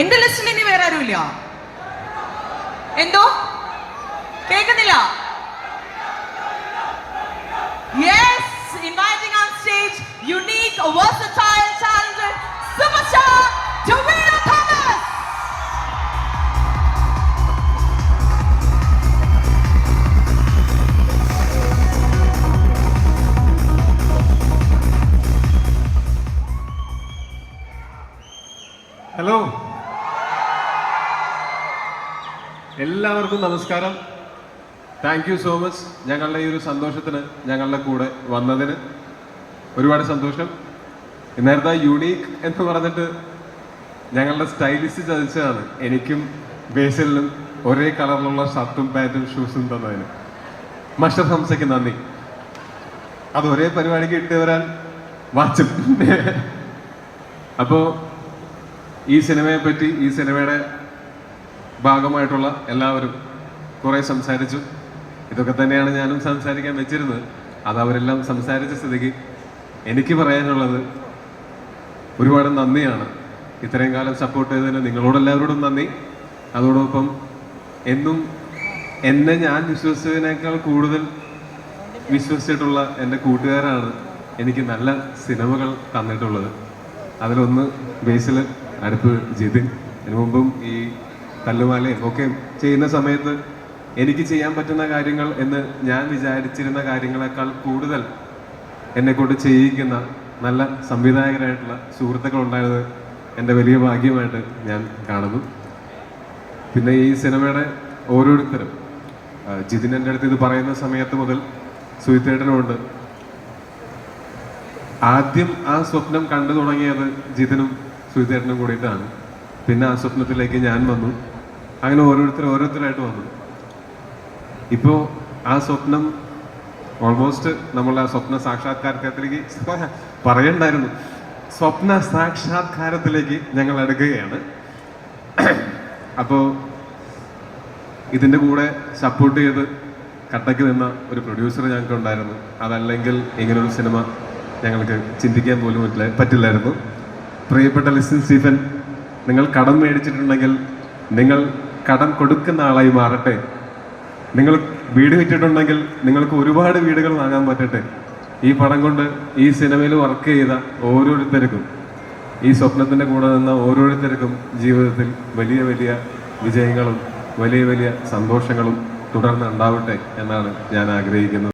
എന്റെ ലിസ്റ്റിൽ ഇനി വേറെ ആരുമില്ല? എന്തോ? കേൾക്കുന്നില്ല? Yes inviting on stage unique versatile talented superstar Tawira Thomas! Hello എല്ലാവർക്കും നമസ്കാരം. താങ്ക് യു സോ മച്ച് ഞങ്ങളുടെ ഈ ഒരു സന്തോഷത്തിന് ഞങ്ങളുടെ കൂടെ വന്നതിന് ഒരുപാട് സന്തോഷം. നേരത്തെ യുണീക്ക് എന്ന് പറഞ്ഞിട്ട് ഞങ്ങളുടെ സ്റ്റൈലിസ്റ്റ് ചതിച്ചതാണ്. എനിക്കും ബേസിലിനും ഒരേ കളറിലുള്ള ഷർട്ടും പാന്റും ഷൂസും തന്നതിന്. മസ്റ്റർ ഹംസയ്ക്ക് നന്ദി. അത് ഒരേ പരിപാടിക്ക് ഇട്ട് വരാൻ വാച്ചും. അപ്പോൾ ഈ സിനിമയെ പറ്റി ഈ സിനിമയുടെ ഭാഗമായിട്ടുള്ള എല്ലാവരും കുറേ സംസാരിച്ചു. ഇതൊക്കെ തന്നെയാണ് ഞാനും സംസാരിക്കാൻ വെച്ചിരുന്നത്. അത് അവരെല്ലാം സംസാരിച്ച സ്ഥിതിക്ക് എനിക്ക് പറയാനുള്ളത് ഒരുപാട് നന്ദിയാണ്. ഇത്രയും കാലം സപ്പോർട്ട് ചെയ്തതിന് നിങ്ങളോടെല്ലാവരോടും നന്ദി. അതോടൊപ്പം എന്നും എന്നെ ഞാൻ വിശ്വസിച്ചതിനേക്കാൾ കൂടുതൽ വിശ്വസിച്ചിട്ടുള്ള എന്റെ കൂട്ടുകാരാണ് എനിക്ക് നല്ല സിനിമകൾ തന്നിട്ടുള്ളത്. അതിലൊന്ന് ബേസിൽ അടുത്ത് ജിതിൻ. അതിനു മുമ്പും ഈ തല്ലുമാലയും ഒക്കെ ചെയ്യുന്ന സമയത്ത് എനിക്ക് ചെയ്യാൻ പറ്റുന്ന കാര്യങ്ങൾ എന്ന് ഞാൻ വിചാരിച്ചിരുന്ന കാര്യങ്ങളെക്കാൾ കൂടുതൽ എന്നെ കൊണ്ട് ചെയ്യിക്കുന്ന നല്ല സംവിധായകരായിട്ടുള്ള സുഹൃത്തുക്കൾ ഉണ്ടായത് എന്റെ വലിയ ഭാഗ്യമായിട്ട് ഞാൻ കാണുന്നു. പിന്നെ ഈ സിനിമയുടെ ഓരോരുത്തരും ജിതിൻ എന്റെ അടുത്ത് ഇത് പറയുന്ന സമയത്ത് മുതൽ സുഹിത്തേട്ടനുമുണ്ട് ആദ്യം ആ സ്വപ്നം കണ്ടു തുടങ്ങിയത് ജിതിനും സുഹിതേട്ടനും കൂടിയിട്ടാണ്. പിന്നെ ആ സ്വപ്നത്തിലേക്ക് ഞാൻ വന്നു. അങ്ങനെ ഓരോരുത്തർ ഓരോരുത്തരായിട്ട് വന്നു. ഇപ്പോൾ ആ സ്വപ്നം ഓൾമോസ്റ്റ് നമ്മൾ ആ സ്വപ്ന സാക്ഷാത്കാരത്തിലേക്ക് പറയണ്ടായിരുന്നു. സ്വപ്ന സാക്ഷാത്കാരത്തിലേക്ക് ഞങ്ങൾ അടുക്കുകയാണ്. അപ്പോൾ ഇതിന്റെ കൂടെ സപ്പോർട്ട് ചെയ്ത് കട്ടയ്ക്ക് നിന്ന ഒരു പ്രൊഡ്യൂസർ ഞങ്ങൾക്ക് ഉണ്ടായിരുന്നു. അതല്ലെങ്കിൽ ഇങ്ങനൊരു സിനിമ ഞങ്ങൾക്ക് ചിന്തിക്കാൻ പോലും പറ്റില്ല പറ്റില്ലായിരുന്നു. പ്രിയപ്പെട്ട ലിസൺ സ്റ്റീഫൻ നിങ്ങൾ കടം മേടിച്ചിട്ടുണ്ടെങ്കിൽ നിങ്ങൾ കടം കൊടുക്കുന്ന ആളായി മാറട്ടെ. നിങ്ങൾ വീട് വിറ്റിട്ടുണ്ടെങ്കിൽ നിങ്ങൾക്ക് ഒരുപാട് വീടുകൾ വാങ്ങാൻ പറ്റട്ടെ. ഈ പടം കൊണ്ട് ഈ സിനിമയിൽ വർക്ക് ചെയ്ത ഓരോരുത്തർക്കും ഈ സ്വപ്നത്തിന്റെ കൂടെ നിന്ന ഓരോരുത്തർക്കും ജീവിതത്തിൽ വലിയ വലിയ വിജയങ്ങളും വലിയ വലിയ സന്തോഷങ്ങളും തുടർന്ന് ഉണ്ടാവട്ടെ എന്നാണ് ഞാൻ ആഗ്രഹിക്കുന്നത്.